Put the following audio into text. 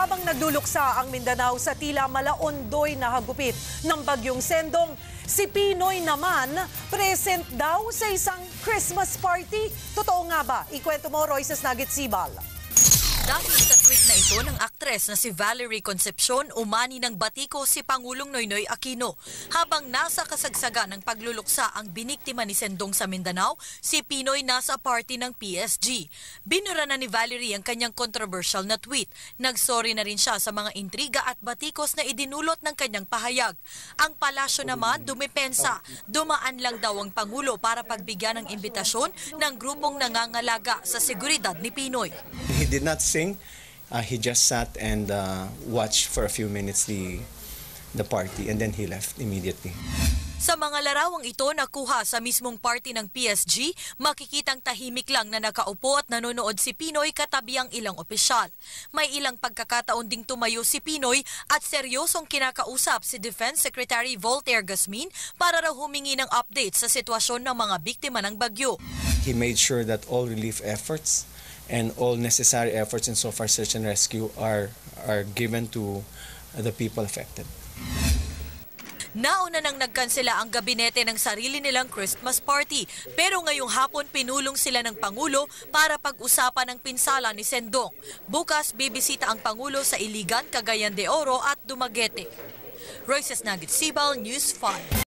Habang nagluluksa ang Mindanao sa tila malaondoy na hagupit ng bagyong Sendong, si Pinoy naman present daw sa isang Christmas party. Totoo nga ba? Ikwento mo, Royces Nugget Sibal. Dahil aktres na si Valerie Concepcion, umani ng batiko si Pangulong Noynoy Aquino. Habang nasa kasagsagan ng pagluluksa ang biniktima ni Sendong sa Mindanao, si Pinoy nasa party ng PSG. Binura na ni Valerie ang kanyang controversial na tweet. Nagsorry na rin siya sa mga intriga at batikos na idinulot ng kanyang pahayag. Ang palasyo naman dumepensa. Dumaan lang daw ang Pangulo para pagbigyan ng imbitasyon ng grupong nangangalaga sa seguridad ni Pinoy. He did not sing. Uh, he just sat and uh, watched for a few minutes the the party and then he left immediately. Sa mga larawang ito nakuha sa mismong party ng PSG, makikitang tahimik lang na nakaupo at nanonood si Pinoy katabi ang ilang opisyal. May ilang pagkakataon ding tumayo si Pinoy at seryosong kinakausap si Defense Secretary Voltaire Gasmin para raw humingi ng update sa sitwasyon ng mga biktima ng bagyo. He made sure that all relief efforts and all necessary efforts in so far search and rescue are are given to the people affected. Nauna nang nagkansela ang gabinete ng sarili nilang Christmas party. Pero ngayong hapon pinulong sila ng Pangulo para pag-usapan ang pinsala ni Sendong. Bukas bibisita ang Pangulo sa Iligan, Cagayan de Oro at Dumaguete. Royces Nugget Sibal, News 5.